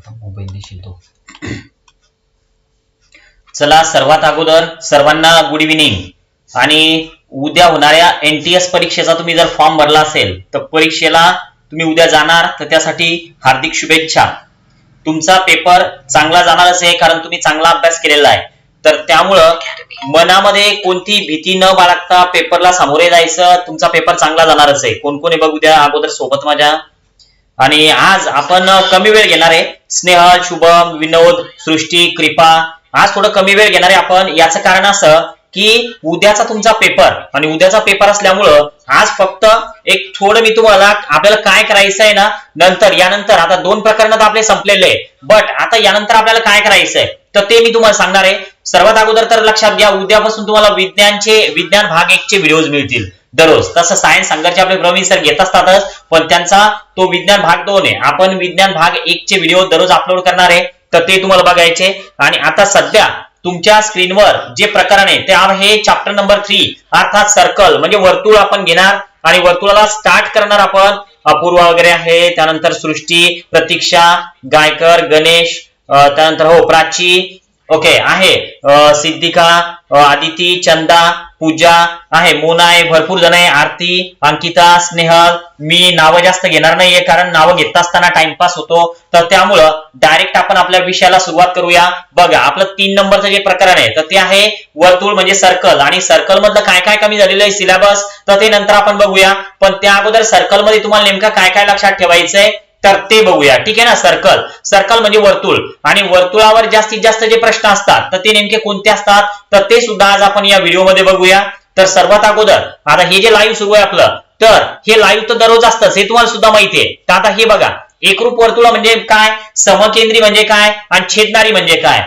आता मोबाईल देशील तो. चला सर्वात अगोदर सर्वांना गुड इव्हिनिंग आणि उद्या होणाऱ्या एनटीएस परीक्षेचा तुम्ही जर फॉर्म भरला असेल तर परीक्षेला तुम्ही उद्या जाणार तर त्यासाठी हार्दिक शुभेच्छा. तुमचा पेपर चांगला जाणारच आहे कारण तुम्ही चांगला अभ्यास केलेला आहे. तर त्यामुळं मनामध्ये कोणती भीती न बाळगता पेपरला सामोरे जायचं तुमचा पेपर चांगला जाणारच आहे कोण कोण आहे बघ उद्या अगोदर सोबत माझ्या आणि आज आपण कमी वेळ घेणार आहे. स्नेह शुभम विनोद सृष्टी कृपा आज थोडं कमी वेळ घेणार आहे आपण. याचं कारण असं की उद्याचा तुमचा पेपर आणि उद्याचा पेपर असल्यामुळं आज फक्त एक थोडं मी तुम्हाला आपल्याला काय करायचं आहे ना नंतर यानंतर आता दोन प्रकरण तर आपले संपलेले आहे. बट आता यानंतर आपल्याला काय करायचं आहे? तर ते मी तुम्हाला सांगणार आहे. सर्वात अगोदर तर लक्षात घ्या उद्यापासून तुम्हाला विज्ञानचे विज्ञान भाग एकचे व्हिडिओज मिळतील. दररोज. तसं सायन्स संघर्षचे आपले प्रवीण सर घेत असतातच पण त्यांचा तो विज्ञान भाग दोन आहे. आपण विज्ञान भाग एकचे व्हिडिओ दररोज अपलोड करणार आहे तर ते तुम्हाला बघायचे. आणि आता सध्या तुमच्या स्क्रीनवर जे प्रकरण आहे ते आहे चॅप्टर नंबर थ्री अर्थात सर्कल म्हणजे वर्तुळ आपण घेणार. आणि वर्तुळाला स्टार्ट करणार आपण. अपूर्वा वगैरे आहे त्यानंतर सृष्टी प्रतीक्षा गायकर गणेश त्यानंतर हो प्राची. ओके आहे. सिद्धिका आदिती चंदा पूजा आहे. मोना आहे भरपूर जण आहे. आरती अंकिता स्नेहल मी नावं जास्त घेणार नाहीये कारण नावं घेत असताना टाइमपास होतो. तर त्यामुळं डायरेक्ट आपण आपल्या विषयाला सुरुवात करूया. बघा आपलं तीन नंबरचं जे प्रकरण आहे तर ते आहे वर्तुळ म्हणजे सर्कल आणि सर्कल मधलं काय काय कमी झालेलं आहे सिलेबस तर ते नंतर आपण बघूया. पण त्या अगोदर सर्कलमध्ये तुम्हाला नेमकं काय काय लक्षात ठेवायचंय? तर ते बघूया. ठीक आहे ना सर्कल सर्कल म्हणजे वर्तुळ. आणि वर्तुळावर जास्तीत जास्त जे प्रश्न असतात तर ते नेमके कोणते असतात? तर ते सुद्धा आज आपण या व्हिडिओमध्ये बघूया. तर सर्वात अगोदर आता हे जे लाईव्ह सुरू आहे आपलं तर हे लाईव्ह तर दररोज असतंच हे तुम्हाला सुद्धा माहिती आहे. तर आता हे बघा एकरूप वर्तुळ म्हणजे काय? समकेंद्री म्हणजे काय? आणि छेदणारी म्हणजे काय?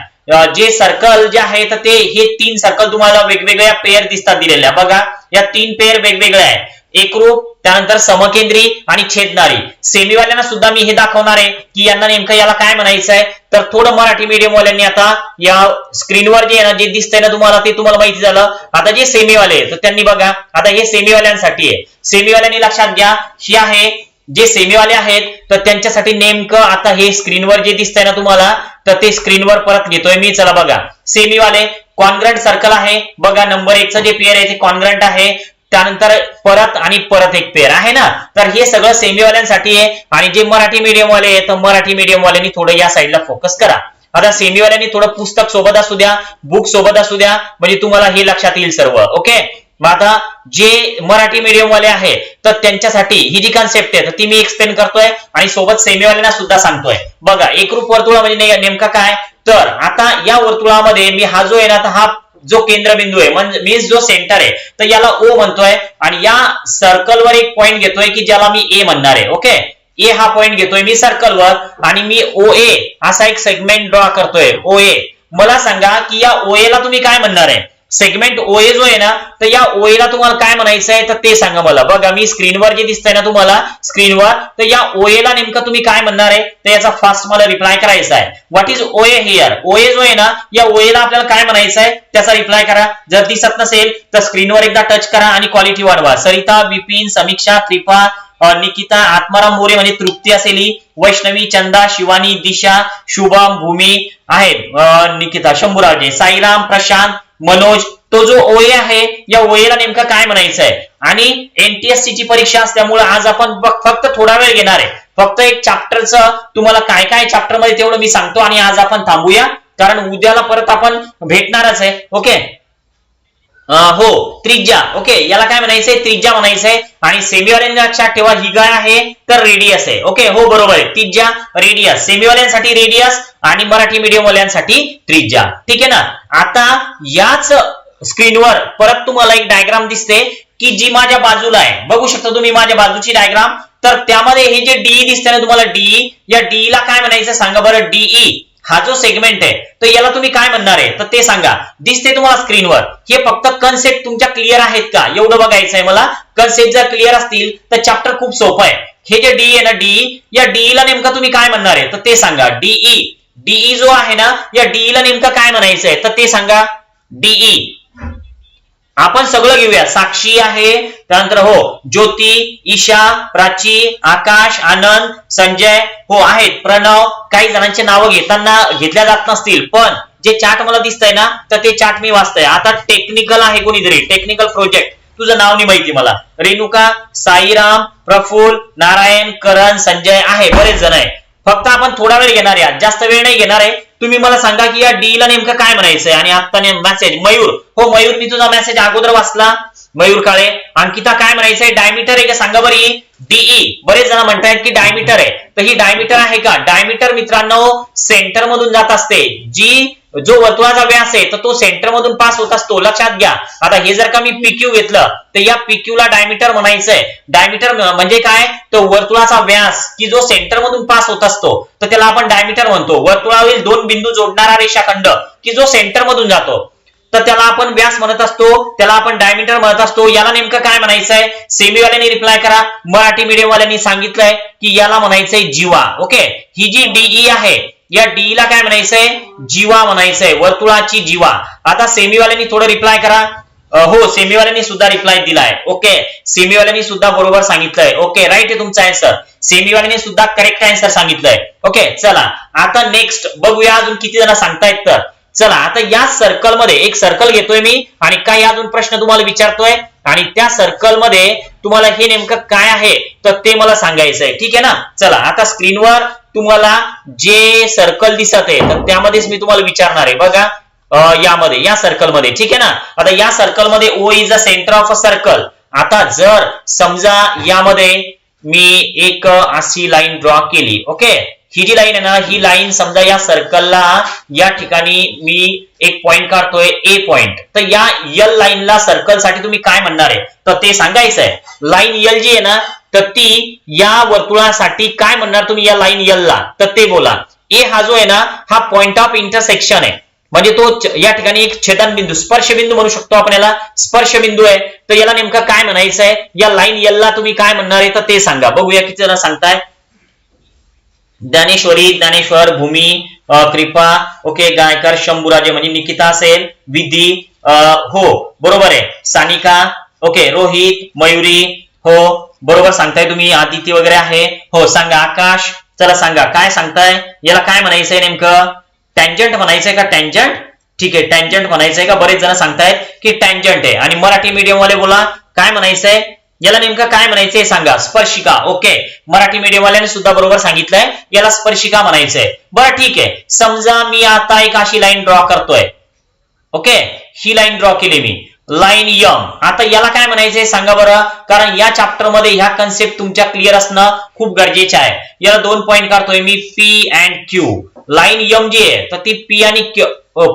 जे सर्कल जे आहे तर ते हे तीन सर्कल तुम्हाला वेगवेगळ्या पेअर दिसतात दिलेल्या. बघा या तीन पेअर वेगवेगळ्या आहे एकरूप त्यानंतर समकेंद्री आणि छेदणारी. सेमीवाल्यांना सुद्धा मी हे दाखवणार आहे की यांना नेमकं याला काय म्हणायचं आहे तर थोडं मराठी मीडियम वाल्यांनी आता या स्क्रीनवर जे आहे ना जे दिसतंय ना तुम्हाला ते तुम्हाला माहिती झालं. आता जे सेमीवाले तर त्यांनी बघा आता हे सेमीवाल्यांसाठी आहे. सेमीवाल्यांनी लक्षात घ्या ही आहे जे सेमीवाले आहेत तर त्यांच्यासाठी नेमकं आता हे स्क्रीनवर जे दिसतंय ना तुम्हाला तर ते स्क्रीनवर परत घेतोय मी. चला बघा. सेमीवाले कॉन्ग्रंट सर्कल आहे. बघा नंबर एकचं जे पेअर आहे ते कॉन्ग्रंट आहे. त्यानंतर परत आणि परत एक पेर आहे ना? तर हे सगळं सेमीवाल्यांसाठी आहे. आणि जे मराठी मीडियम वाले आहे तर मराठी मीडियमवाल्यांनी थोडं या साईडला फोकस करा. आता सेमीवाल्यांनी थोडं पुस्तक सोबत असू द्या बुक सोबत असू द्या म्हणजे तुम्हाला हे लक्षात येईल सर्व ओके मग आता जे मराठी मीडियम वाले आहे तर त्यांच्यासाठी ही जी कन्सेप्ट आहे तर ती मी एक्सप्लेन करतोय आणि सोबत सेमीवाल्यांना सुद्धा सांगतोय. बघा एकरूप वर्तुळ म्हणजे नेमका काय? तर आता या वर्तुळामध्ये मी हा जो आहे ना हा जो केंद्रबिंदू आहे म्हणजे मीन्स जो सेंटर आहे तर याला ओ म्हणतोय आणि या सर्कलवर एक पॉईंट घेतोय की ज्याला मी ए म्हणणार आहे ओके ए हा पॉईंट घेतोय मी सर्कलवर आणि मी ओ ए असा एक सेगमेंट ड्रॉ करतोय ओ ए मला सांगा की या ओ ला तुम्ही काय म्हणणार आहे? सेगमेंट ओए जो आहे ना तर या ओएला तुम्हाला काय म्हणायचं आहे तर ते सांगा मला. बघा मी स्क्रीनवर जे दिसतंय ना तुम्हाला स्क्रीनवर तर या ओएला नेमकं तुम्ही काय म्हणणार आहे? तर याचा फास्ट मला रिप्लाय करायचा आहे. व्हॉट इज ओए हिअर ओए जो आहे ना या ओएला आपल्याला काय म्हणायचं आहे? त्याचा रिप्लाय करा. जर दिसत नसेल तर स्क्रीनवर एकदा टच करा आणि क्वालिटी वाढवा. सरिता विपिन समीक्षा कृपा निकिता आत्माराम मोरे म्हणजे तृप्ती असेल. ही वैष्णवी चंदा शिवानी दिशा शुभम भूमी आहेत. निकिता शंभूराजे साईराम प्रशांत मनोज तो जो ओए आहे या ओएला नेमकं काय म्हणायचं आहे आणि एनटीएससी ची परीक्षा असल्यामुळे आज आपण फक्त थोडा वेळ घेणार आहे. फक्त एक चॅप्टरचं तुम्हाला काय काय चॅप्टरमध्ये तेवढं मी सांगतो आणि आज आपण थांबूया. कारण उद्याला परत आपण भेटणारच आहे. ओके हो त्रिज्या. ओके याला काय म्हणायचंय? त्रिज्या म्हणायचंय. आणि सेमीवाल्यांनी लक्षात ठेवा ही काय आहे तर रेडियस आहे. ओके हो बरोबर आहे. त्रिज्या रेडियस सेमीवाल्यांसाठी रेडियस आणि मराठी मीडियम वाल्यांसाठी त्रिज्या. ठीक आहे ना? आता याच स्क्रीनवर परत तुम्हाला एक डायग्राम दिसते की जी माझ्या बाजूला आहे. बघू शकता तुम्ही माझ्या बाजूची डायग्राम तर त्यामध्ये हे जे डीई दिसते ना तुम्हाला डीई या डीई ला काय म्हणायचं सांगा बरं? डीई हा जो सेगमेंट आहे तर याला तुम्ही काय म्हणणार आहे? तर ते सांगा. दिसते तुम्हाला स्क्रीनवर हे फक्त कन्सेप्ट तुमच्या क्लिअर आहेत का? एवढं बघायचं आहे मला. कन्सेप्ट जर क्लिअर असतील तर चॅप्टर खूप सोपं आहे. हे जे डीई आहे ना डीई या डीई ला नेमकं तुम्ही काय म्हणणार आहे? तर ते सांगा. डीई डीई जो आहे ना या डीई ला नेमकं काय म्हणायचं आहे तर ते सांगा. डीई आपण सगळं घेऊया. साक्षी आहे त्यानंतर हो ज्योती ईशा प्राची आकाश आनंद संजय हो आहेत. प्रणव काही जणांची नावं घेताना घेतल्या जात नसतील पण जे चार्ट मला दिसतंय ना तर ते चार्ट मी वाचतंय. आता टेक्निकल आहे कोणीतरी टेक्निकल प्रोजेक्ट तुझं नाव नाही माहिती मला. रेणुका साईराम प्रफुल नारायण करण संजय आहे बरेच जण आहे. फक्त आपण थोडा वेळ घेणार आहे जास्त वेळ नाही घेणार आहे. तुम्ही मला सांगा की या डी ला नेमकं काय म्हणायचंय? आणि आता मेसेज मयूर. हो मयूर मी तुझा मेसेज अगोदर वाचला. मयूर काळे अंकिता काय म्हणायचंय? डायमीटर आहे का? सांगा बरं ही. डीई बरेच जण म्हणतायत की डायमीटर आहे. तर ही डायमीटर आहे का? डायमीटर मित्रांनो सेंटर मधून जात असते. जी जो वर्तुळाचा व्यास आहे तर तो सेंटर मधून पास होत असतो. लक्षात घ्या. आता हे जर का मी पीक्यू घेतलं तर या पीक्यू ला डायमीटर म्हणायचंय. डायमीटर म्हणजे काय? तर वर्तुळाचा व्यास की जो सेंटर मधून पास होत असतो तर त्याला आपण डायमीटर म्हणतो. वर्तुळावरील दोन बिंदू जोडणारा रेषाखंड की जो सेंटर मधून जातो. तर त्याला आपण व्यास म्हणत असतो त्याला आपण डायमीटर म्हणत असतो. याला नेमकं काय म्हणायचंय? सेमीवाल्यांनी रिप्लाय करा. मराठी मीडियमवाल्यांनी सांगितलंय की याला म्हणायचंय जीवा. ओके ही जी डीई आहे या डी ला काय म्हणायचंय? जीवा म्हणायचंय. वर्तुळाची जीवा. आता सेमीवाल्यांनी थोडं रिप्लाय करा. हो सेमीवाल्यांनी सुद्धा रिप्लाय दिलाय. ओके? सेमीवाल्यांनी सुद्धा बरोबर सांगितलंय. ओके राईट आहे तुमचा आन्सर सेमीवाल्यांनी सुद्धा करेक्ट आन्सर सांगितलंय. ओके चला. आता नेक्स्ट बघूया अजून किती जण सांगतायत तर. चला आता या सर्कलमध्ये एक सर्कल घेतोय मी आणि काही अजून प्रश्न तुम्हाला विचारतोय. आणि त्या सर्कलमध्ये तुम्हाला हे नेमकं काय आहे? तर ते मला सांगायचंय. ठीक आहे ना? चला आता स्क्रीनवर तुम्हाला जे सर्कल दिसत आहे तर त्यामध्येच मी तुम्हाला विचारणार आहे. बघा यामध्ये या सर्कलमध्ये ठीक आहे ना? आता या सर्कलमध्ये O is a centre of a circle आता जर समजा यामध्ये मी एक अशी लाईन ड्रॉ केली ओके? ही जी लाईन आहे ना ही लाईन समजा या सर्कलला या ठिकाणी मी एक पॉइंट काढतोय ए पॉइंट तर या यल लाईनला सर्कलसाठी तुम्ही काय म्हणणार आहे? तर ते सांगायचं आहे लाईन यल जी आहे ना तर ती या वर्तुळासाठी काय म्हणणार तुम्ही या लाईन यल ला? तर ते बोला. ए हा जो आहे ना हा पॉइंट ऑफ इंटरसेक्शन आहे. म्हणजे तो या ठिकाणी एक छेदनबिंदू स्पर्शबिंदू म्हणू शकतो आपण याला. स्पर्शबिंदू आहे. तर याला नेमकं काय म्हणायचं आहे या लाईन ला तुम्ही काय म्हणणार आहे? तर ते सांगा. बघूया किती जरा सांगताय. ज्ञानेश्वरी ज्ञानेश्वर भूमी कृपा ओके गायकर शंभूराजे म्हणजे निकिता असेल विधी हो बरोबर आहे. सानिका ओके रोहित मयुरी हो बरोबर सांगताय तुम्ही आदिती वगैरे आहे. हो सांगा. आकाश चला सांगा. काय सांगताय? याला काय म्हणायचंय नेमकं? टँजंट म्हणायचंय का टँजंट ठीक आहे टँजंट म्हणायचंय का? बरेच जण सांगतायत की टँजंट आहे. आणि मराठी मीडियम वाले बोला काय म्हणायचंय? याला नेमकं काय म्हणायचंय सांगा. स्पर्शिका. ओके. मराठी मीडियम वाल्याने सुद्धा बरोबर सांगितलंय. याला स्पर्शिका म्हणायचंय. बरं ठीक आहे. समजा मी आता एक अशी लाईन ड्रॉ करतोय. ओके? ही लाईन ड्रॉ केली मी. लाईन यम आता याला काय म्हणायचंय सांगा बरं? कारण या चॅप्टरमध्ये ह्या कन्सेप्ट तुमच्या क्लिअर असणं खूप गरजेचे आहे. याला दोन पॉईंट काढतोय मी P and Q line M जी आहे तर ती पी आणि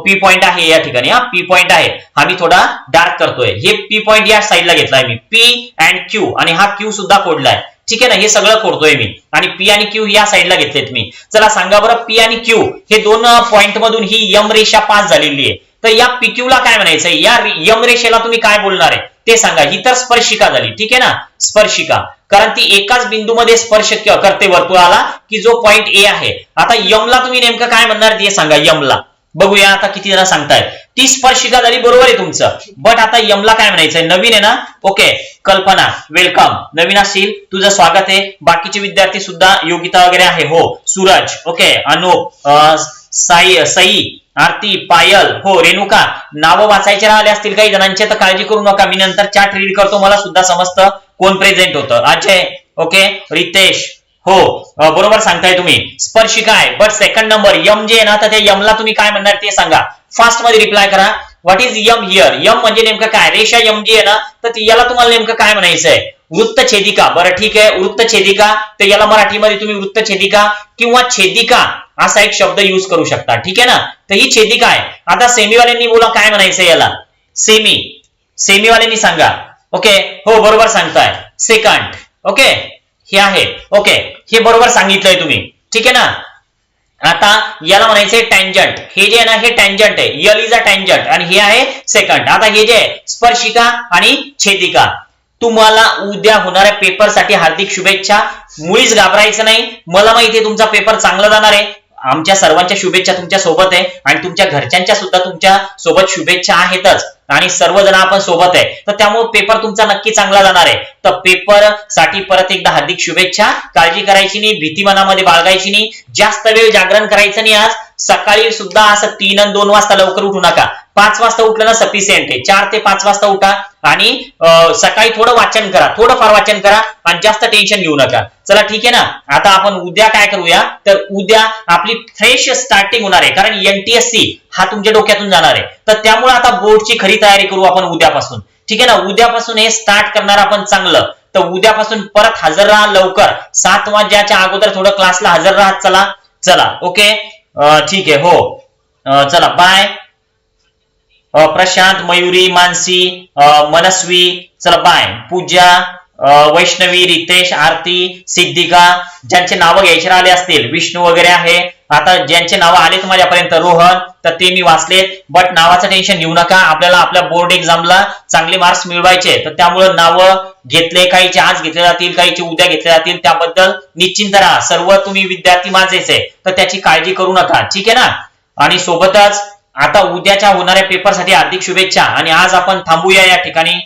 पी पॉईंट आहे या ठिकाणी हा पी पॉईंट आहे. हा मी थोडा डार्क करतोय. हे पी पॉईंट या साईडला घेतलाय मी. पी अँड क्यू आणि हा क्यू सुद्धा कोडलाय ठीक आहे ना? हे सगळं कोडतोय मी. आणि पी आणि क्यू या साईडला घेतलेत मी. चला सांगा बरं पी आणि क्यू हे दोन पॉइंट मधून ही यम रेषा पास झालेली आहे. तर या पिक्यूला काय म्हणायचंय? या यमरेषेला यम रेषेला तुम्ही काय बोलणार आहे? ते सांगा. ही तर स्पर्शिका झाली. ठीक आहे ना? स्पर्शिका. कारण ती एकाच बिंदूमध्ये स्पर्श करते वर्तुळाला की जो पॉईंट ए आहे. आता यमला तुम्ही नेमकं काय म्हणणार? ते सांगा यमला. बघूया आता किती जण सांगताय ती स्पर्शिका झाली बरोबर आहे तुमचं. बट आता यमला काय म्हणायचंय? नवीन आहे ना? ओके. कल्पना वेलकम. नवीन असतील तुझं स्वागत आहे. बाकीचे विद्यार्थी सुद्धा योगिता वगैरे आहे. हो. सूरज. ओके. अनुप अं, साई सई. आरती पायल हो रेणुका नावं वाचायचे राहिले असतील काही जणांचे तर काळजी करू नका. मी नंतर चॅट रीड करतो मला सुद्धा समजतं कोण प्रेझेंट होतं. अजय ओके रितेश हो बरोबर सांगताय तुम्ही. स्पर्शिका आहे बट सेकंड नंबर यम जे आहे ना तर त्या यमला तुम्ही काय म्हणणार ते सांगा. फास्टमध्ये रिप्लाय करा. What is M here M म्हणजे नेमकं काय? रेषा यम जी आहे ना तर याला तुम्हाला नेमकं काय म्हणायचंय? वृत्तछेदिका. बरं ठीक आहे वृत्तछेदिका. तर याला मराठीमध्ये तुम्ही वृत्तछेदिका किंवा छेदिका असा एक शब्द युज करू शकता. ठीक आहे ना? तर ही छेदिका आहे आता सेमीवाल्यांनी बोला काय म्हणायचं याला? सेमी. सेमीवाल्यांनी सांगा. ओके हो बरोबर सांगताय. सेकंड ओके हे आहे. ओके हे बरोबर सांगितलंय तुम्ही. ठीक आहे ना? आता याला म्हणायचंय टँजंट हे जे आहे ना हे टँजंट आहे. यल इज अ टँजंट आणि हे आहे सेकंड आता हे जे आहे स्पर्शिका आणि छेदिका. तुम्हाला उद्या होणाऱ्या पेपरसाठी हार्दिक शुभेच्छा. मुळीच घाबरायचं नाही. मला माहिती आहे तुमचा पेपर चांगला जाणार आहे. आमच्या सर्वांच्या शुभेच्छा तुमच्यासोबत आहे आणि तुमच्या घरच्यांच्या सुद्धा तुमच्यासोबत शुभेच्छा आहेतच. आणि सर्वजण आपण सोबत आहे. तर त्यामुळे पेपर तुमचा नक्की चांगला जाणार आहे. तर पेपरसाठी परत एकदा हार्दिक शुभेच्छा. काळजी करायची नाही भीती मनामध्ये बाळगायची नाही. जास्त वेळ जागरण करायचं नाही आज. सकाळी सुद्धा असं तीन आणि दोन वाजता लवकर उठू नका. पाच वाजता उठलं ना सफिशियंट आहे. चार ते पाच वाजता उठा आणि सकाळी थोडं वाचन करा. थोडं फार वाचन करा आणि जास्त टेन्शन घेऊ नका. चला ठीक आहे ना? आता आपण उद्या काय करूया? तर उद्या आपली फ्रेश स्टार्टिंग होणार आहे. कारण एनटीएससी हा तुमच्या डोक्यातून जाणार आहे. तर त्यामुळे आता बोर्डची खरी तयारी करू आपण उद्यापासून. ठीक आहे ना? उद्यापासून हे स्टार्ट करणार आपण चांगलं. तर उद्यापासून परत हजर राहा लवकर. सात वाजण्याच्या अगोदर थोडं क्लासला हजर राहा. चला. चला. ओके ठीक आहे हो. अं, चला बाय प्रशांत मयुरी मानसी मनस्वी चला बाय पूजा वैष्णवी रितेश आरती सिद्धिका ज्यांचे नावं घ्यायचे राहिले असतील विष्णू वगैरे आहे आता ज्यांचे नावं आलेत माझ्यापर्यंत रोहन तर ते मी वाचलेत. बट नावाचं टेन्शन घेऊ नका. आपल्याला आपल्या बोर्ड एक्झामला चांगले मार्क्स मिळवायचे तर त्यामुळे नावं घेतले काहीचे आज घेतले जातील काहीचे उद्या घेतले जातील. त्याबद्दल निश्चिंत राहा. सर्व तुम्ही विद्यार्थी माझेच आहे. तर त्याची काळजी करू नका. ठीक आहे ना? आणि सोबतच आता उद्याच्या होणाऱ्या पेपरसाठी हार्दिक शुभेच्छा. आणि आज आपण थांबूया या ठिकाणी.